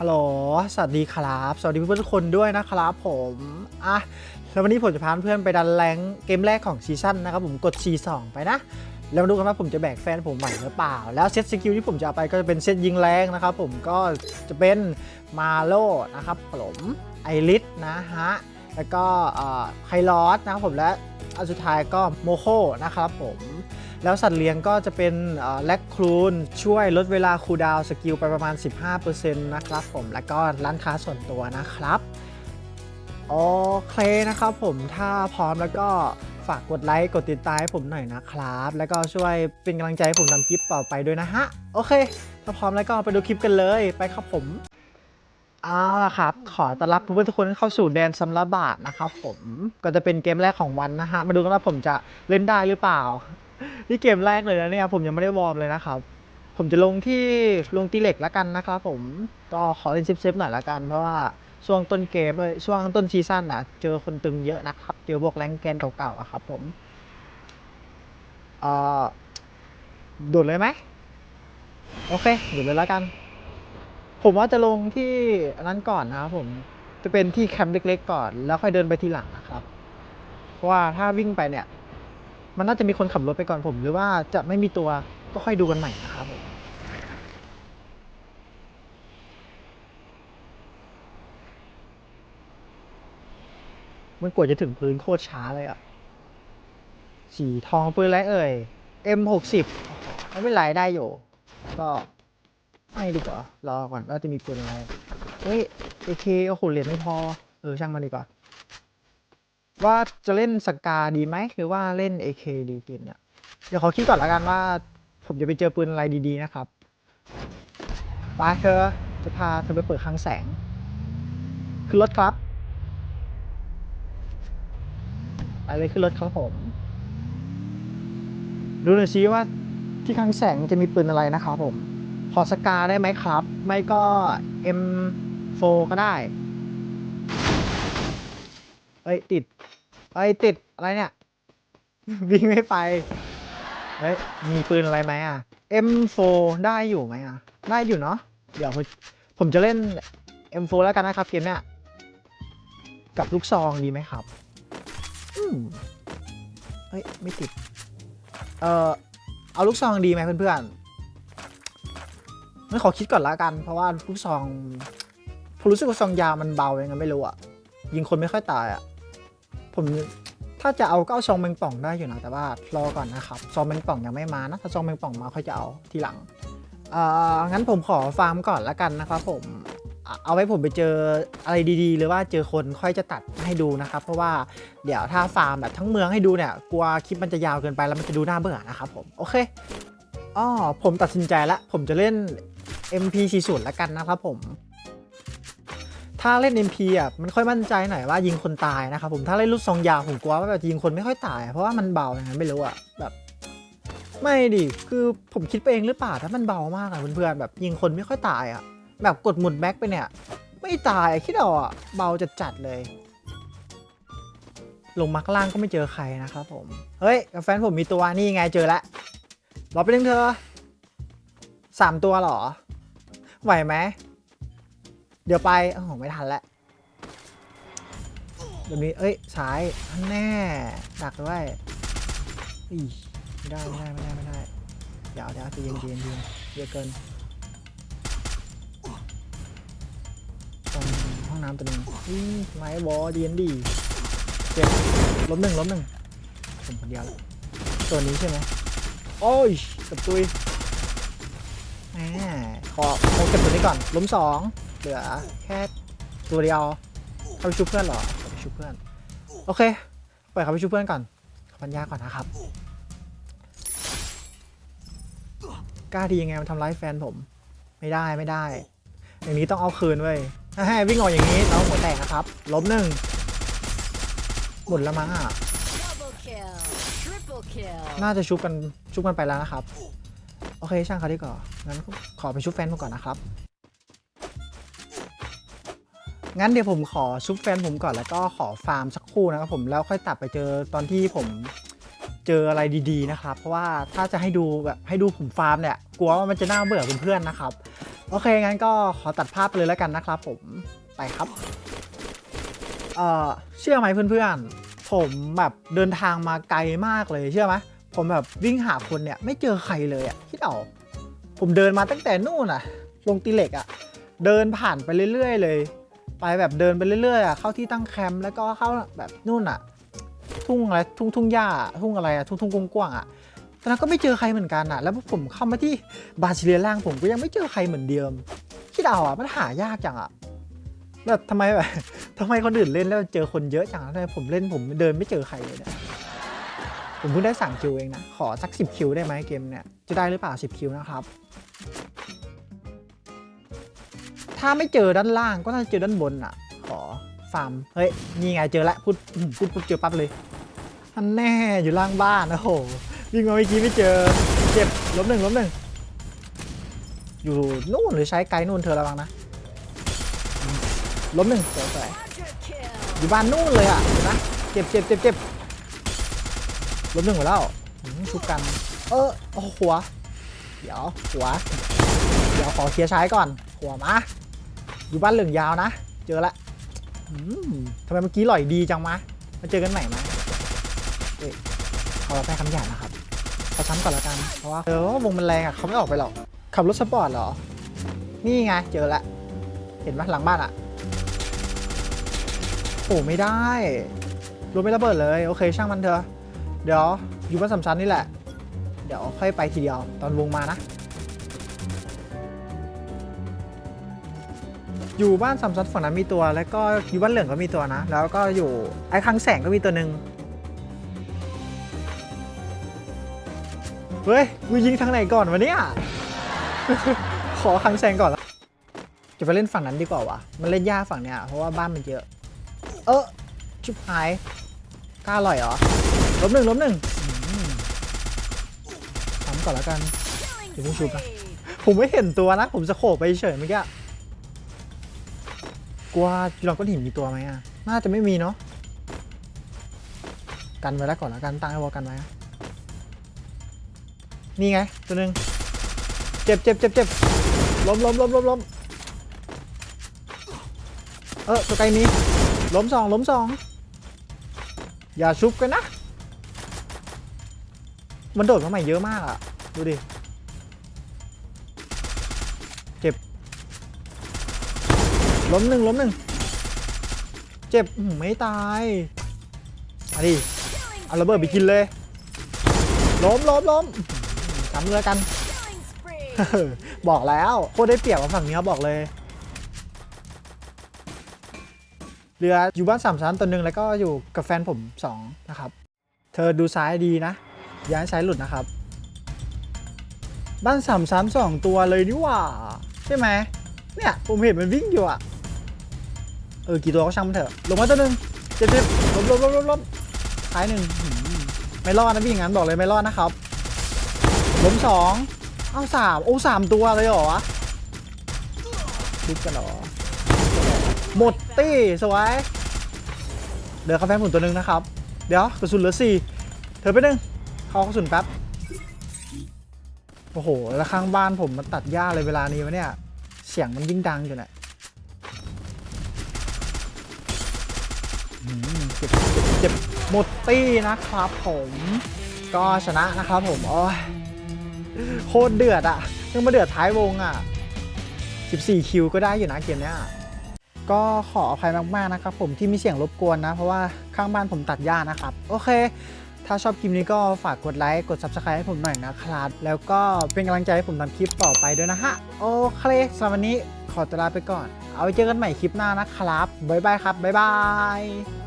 ฮัลโหล สวัสดีครับ สวัสดีเพื่อนๆทุกคนด้วยนะครับผม อะ แล้ววันนี้ผมจะพาเพื่อนไปดันแรงเกมแรกของซีซั่นนะครับผมกด C2 ไปนะ แล้วมาดูกันว่าผมจะแบกแฟนผมไหวหรือเปล่า แล้วเซตสกิลที่ผมจะเอาไปก็จะเป็นเซตยิงแรงนะครับผม ก็จะเป็นมาโลนะครับผมไอริสนะฮะ แล้วก็ไคลอสนะครับผม และอันสุดท้ายก็โมโคนะครับผม แล้วสัตว์เลี้ยงก็จะเป็นแลคครูนช่วยลดเวลาคูลดาวสกิลไปประมาณ 15%นะครับผมแล้วก็ร้านค้าส่วนตัวนะครับโอเคนะครับผมถ้าพร้อมแล้วก็ฝากกดไลค์กดติดตามให้ผมหน่อยนะครับ แล้วก็ช่วยเป็นกำลังใจให้ผมทำคลิปต่อไปด้วยนะฮะ โอเค ถ้าพร้อมแล้วก็ไปดูคลิปกันเลยไปครับผมเอาละครับ ขอต้อนรับเพื่อนทุกคนเข้าสู่แดนซัมราบาทนะครับผมก็จะเป็นเกมแรกของวันนะฮะ มาดูกันว่าผมจะเล่นได้หรือเปล่า นี่เกมแรกเลยนะเนี่ยผมยังไม่ได้วอร์มเลยนะครับ ผมจะลงที่ลงตีเหล็กแล้วกันนะครับผมก็ขอเล่นเซฟๆหน่อยละกันเพราะว่าช่วงต้นเกมเลยช่วงต้นซีซั่นนะเจอคนตึงเยอะนะครับ เจอพวกแรงแกนเก่าๆอะครับผมเอ่อโดดเลยไหมโอเคโดดเลยล้วกัน ผมว่าจะลงที่นนั้นก่อนนะครับผมจะเป็นที่แคมป์เล็กๆก่อน แล้วค่อยเดินไปทีหลังนะครับ เพราะว่าถ้าวิ่งไปเนี่ย มันน่าจะมีคนขับรถไปก่อนผม หรือว่าจะไม่มีตัวก็ค่อยดูกันใหม่นะครับผมมันกว่าจะถึงพื้นโคตรช้าเลยอะสีทองปืนไรเอ่ย M60 ไม่เป็นไรได้อยู่ ก็ไม่ดีกว่ารอก่อนว่าจะมีปืนอะไร เฮ้ย AK โอ้โหเหรียญไม่พอ เออ ช่างมันดีกว่า ว่าจะเล่นสกาดีไหมหรือว่าเล่น AK ดีกินเนี่ยเดี๋ยวขอคิดก่อนละกันว่า ผมจะไปเจอปืนอะไรดีๆนะครับไปเธอจะพาเธอไปเปิดคลังแสง ขึ้นรถครับไปเลยขึ้นรถครับผม ดูหน่อยซิว่าที่คลังแสงจะมีปืนอะไรนะครับผมขอสกาได้ไหมครับ ไม่ก็ M4 ก็ได้ เอ้ย ติด เอ้ยติดอะไรเนี่ย วิ่งไม่ไป เฮ้ย มีปืนอะไรไหมอะ M4 ได้อยู่ไหมอะ ได้อยู่เนาะ เดี๋ยวผมผมจะเล่น M4 แล้วกันนะครับเกมเนี้ย กับลูกซองดีไหมครับ อืมเฮ้ย ไม่ติด เอ่อ เอาลูกซองดีไหมเพื่อนๆไม่ขอคิดก่อนละกัน เพราะว่าลูกซองผมรู้สึกว่าซองยาวมันเบายังไงไม่รู้อะ ยิงคนไม่ค่อยตายอะ ผมถ้าจะเอาก็เอาซองแมงป่องได้อยู่นะแต่ว่ารอก่อนนะครับซองแมงป่องยังไม่มานะถ้าซองแมงป่องมาค่อยจะเอาทีหลังเอ่องั้นผมขอฟาร์มก่อนละกันนะครับผมเอาไว้ผมไปเจออะไรดีๆ หรือว่าเจอคนค่อยจะตัดให้ดูนะครับ เพราะว่าเดี๋ยวถ้าฟาร์มแบบทั้งเมืองให้ดูเนี่ยกลัวคลิปมันจะยาวเกินไปแล้วมันจะดูน่าเบื่อนะครับผมโอเคอ๋อผมตัดสินใจแล้วผมจะเล่น MP40 ละกันนะครับผม ถ้าเล่น MP อะมันค่อยมั่นใจหน่อยว่ายิงคนตายนะครับผมถ้าเล่นลูกซองยาวผมกลัวว่าแบบยิงคนไม่ค่อยตาย เพราะว่ามันเบาอย่างนั้นไม่รู้อะแบบไม่ดิคือผมคิดไปเองหรือเปล่าถ้ามันเบามากอะเพื่อนๆแบบยิงคนไม่ค่อยตายอะแบบกดหมุนแม็กไปเนี่ย ไม่ตายคิดเอาอะเบาจัดจัดเลย ลงมาข้างล่างก็ไม่เจอใครนะครับผมเฮ้ยกับแฟนผมมีตัวนี่ไงเจอแล้วรอไปนึงเธอสามตัวหรอไหวไหม เดี๋ยวไปโอ้โหไม่ทันแล้วเดี๋ยวนี้เอ้ยซ้ายแน่ดักด้วยอีไม่ได้ไม่ได้ไม่ได้ไม่ได้เดี๋ยวเดี๋ยวใจเย็นเย็นเย็นเยอะเกินตรงห้องน้ำตัวนึงอีไม้บอดีนดีเจ็บล้มหนึ่งล้มหนึ่งผมคนเดียวแล้วตัวนี้ใช่ไหมโอ้ยกับตุยแหมขอเอาเก็บตัวนี้ก่อนล้มสอง เหลือแค่ตัวเดียวเขาไปชุบเพื่อนเหรอเขาไปชุบเพื่อน โอเคปล่อยเขาไปชุบเพื่อนก่อนขันยาก่อนนะครับ กล้าดียังไงมันทำร้ายแฟนผม ไม่ได้ไม่ได้ อย่างนี้ต้องเอาคืนเว้ยให้วิ่งออกอย่างนี้น้องหัวแตกนะครับ ล้มหนึ่งหมุนแล้วมั้งอะ น่าจะชุบกันชุบกันไปแล้วนะครับ โอเคช่างเขาดีกว่างั้นขอไปชุบแฟนผมก่อนนะครับ งั้นเดี๋ยวผมขอชุบแฟนผมก่อนแล้วก็ขอฟาร์มสักครู่นะครับผมแล้วค่อยตัดไปเจอตอนที่ผมเจออะไรดีๆนะครับ เพราะว่าถ้าจะให้ดูแบบให้ดูผมฟาร์มเนี่ยกลัวว่ามันจะน่าเบื่อเพื่อนๆนะครับ โอเคงั้นก็ขอตัดภาพไปเลยแล้วกันนะครับ ผมไปครับเอ่อเชื่อไหมเพื่อนๆ ผมแบบเดินทางมาไกลมากเลยเชื่อไหมผมแบบวิ่งหาคนเนี่ยไม่เจอใครเลยอะคิดเอาผมเดินมาตั้งแต่นู่นอะลงตีเหล็กอะเดินผ่านไปเรื่อย ๆ เลย ไปแบบเดินไปเรื่อยๆอะเข้าที่ตั้งแคมป์แล้วก็เข้าแบบนู่นอะ ทุ่งอะไรทุ่งทุ่งหญ้าทุ่งอะไรอะทุ่งทุ่งกว้างๆอะตอนนั้นก็ไม่เจอใครเหมือนกันอะ แล้วพอผมเข้ามาที่บาซิเลียล่างผมก็ยังไม่เจอใครเหมือนเดิมคิดเอาอะมันหายากจังอะแบบทำไมแบบทำไมคนอื่นเล่นแล้วเจอคนเยอะจังทำไมผมเล่นผมเดินไม่เจอใครเลยเนี่ยผมเพิ่งได้สั่งคิวเองนะ ขอสักสิบคิวได้ไหมเกมเนี่ย จะได้หรือเปล่าสิบคิวนะครับ ถ้าไม่เจอด้านล่างก็น่าจะเจอด้านบนอะ ขอฟาร์ม เฮ้ย นี่ไงเจอแล้วพูดพูดปุ๊บเจอปั๊บเลยท่านแน่อยู่ล่างบ้าน โอ้โห วิ่งมาเมื่อกี้ไม่เจอ เจ็บล้มหนึ่งล้มหนึ่ง อยู่นู่นหรือใช้ไกด์นู่นเธอระวังนะ ล้มหนึ่งสวยสวย Quadra kill. อยู่บ้านนู่นเลยอะเห็นไหมเจ็บเจ็บเจ็บเจ็บล้มหนึ่งหมดแล้วชุบกัน เออโอ้หหัว เดี๋ยวหัว เดี๋ยวขอเคลียร์ใช้ก่อน หัวมา อยู่บ้านเหลืองยาวนะ เจอละทำไมเมื่อกี้หล่อยดีจังมะมาเจอกันใหม่ไหมเอ้ยขอไปคำหยาบนะครับขอซ้ำก่อนละกัน เพราะว่าเออวงมันแรงอะเขาไม่ออกไปหรอก ขับรถสปอร์ตเหรอ นี่ไง เจอละ เห็นไหมหลังบ้านอะ โอ้ไม่ได้รถไม่ระเบิดเลย โอเค ช่างมันเถอะ เดี๋ยวอยู่บ้านสำชันนี่แหละ เดี๋ยวค่อยไปทีเดียวตอนวงมานะ อยู่บ้านสำชันฝั่งนั้นมีตัว แล้วก็อยู่บ้านเหลืองก็มีตัวนะ แล้วก็อยู่ไอ้คังแสงก็มีตัวหนึ่งเฮ้ยกูยิงทางไหนก่อนวะเนี่ย ขอคังแสงก่อนละจะไปเล่นฝั่งนั้นดีกว่าวะมันเล่นยากฝั่งเนี้ยเพราะว่าบ้านมันเยอะ เออชิบหายกล้าอร่อยเหรอล้มหนึ่งล้มหนึ่งอืมทำก่อนแล้วกัน Killing Đúng chưa ta? spree. ผมไม่เห็นตัวนะ ผมจะโขบไปเฉยเมื่อกี้ กลัวจุลก้อนหินมีตัวไหมอะ น่าจะไม่มีเนาะ กันไว้แล้วก่อนแล้วกัน ตั้งไอ้วอลกันไว้ นี่ไง ตัวหนึ่งเจ็บเจ็บเจ็บเจ็บล้มล้มล้มล้มล้มเออตัวไกลมีล้มสองล้มสอง อย่าชุบกันนะ มันโดดเข้ามาเยอะมากอะ ดูดิ ล้มหนึ่งล้มหนึ่งเจ็บไม่ตายมาดิเอาระเบิดไปกินเลยล้มล้มล้มอื้อหือซ้ำเลยกันบอกแล้วโคตรได้เปรียบมาฝั่งนี้บอกเลยเรืออยู่บ้านสามชั้นตัวหนึ่งแล้วก็อยู่กับแฟนผมสองนะครับ เธอดูซ้ายดีนะย่าให้ซ้ายหลุดนะครับ บ้านสามชั้นสองตัวเลยนี่ว่า ใช่ไหมเนี่ย ผมเห็นมันวิ่งอยู่อะ เออกี่ตัวก็ช่างมันเถอะลงมาตัวหนึ่งเจ็บเจ็บลบลบลบลบลบท้ายหนึ่งไม่รอดนะพี่อย่างนั้นบอกเลยไม่รอดนะครับล้มสองเอาสามโอ้สามตัวเลยเหรอวะลุกกันเหรอหมดตี้สวยเดี๋ยวกาแฟหมุนตัวหนึ่งนะครับ เดี๋ยวกระสุนเหลือสี่เธอไปหนึ่งเขากระสุนแป๊บโอ้โหแล้วข้างบ้านผมมันตัดหญ้าเลยเวลานี้วะเนี่ยเสียงมันยิ่งดังอยู่เนี่ยอืมเจ็บ เจ็บเจ็บหมดตี้นะครับผมก็ชนะนะครับผมโอ้ยโคตรเดือดอะเพิ่งมาเดือดท้ายวงอะ14 คิวก็ได้อยู่นะเกมเนี้ยก็ขออภัยมากๆนะครับผมที่มีเสียงรบกวนนะ เพราะว่าข้างบ้านผมตัดหญ้านะครับ โอเค ถ้าชอบคลิปนี้ก็ฝากกดไลค์กด Subscribe ให้ผมหน่อยนะครับ แล้วก็เป็นกำลังใจให้ผมทำคลิปต่อไปด้วยนะฮะ โอเคสำหรับวันนี้ ขอตัวลาไปก่อน เอาไว้เจอกันใหม่คลิปหน้านะครับบ๊ายบายครับบ๊ายบาย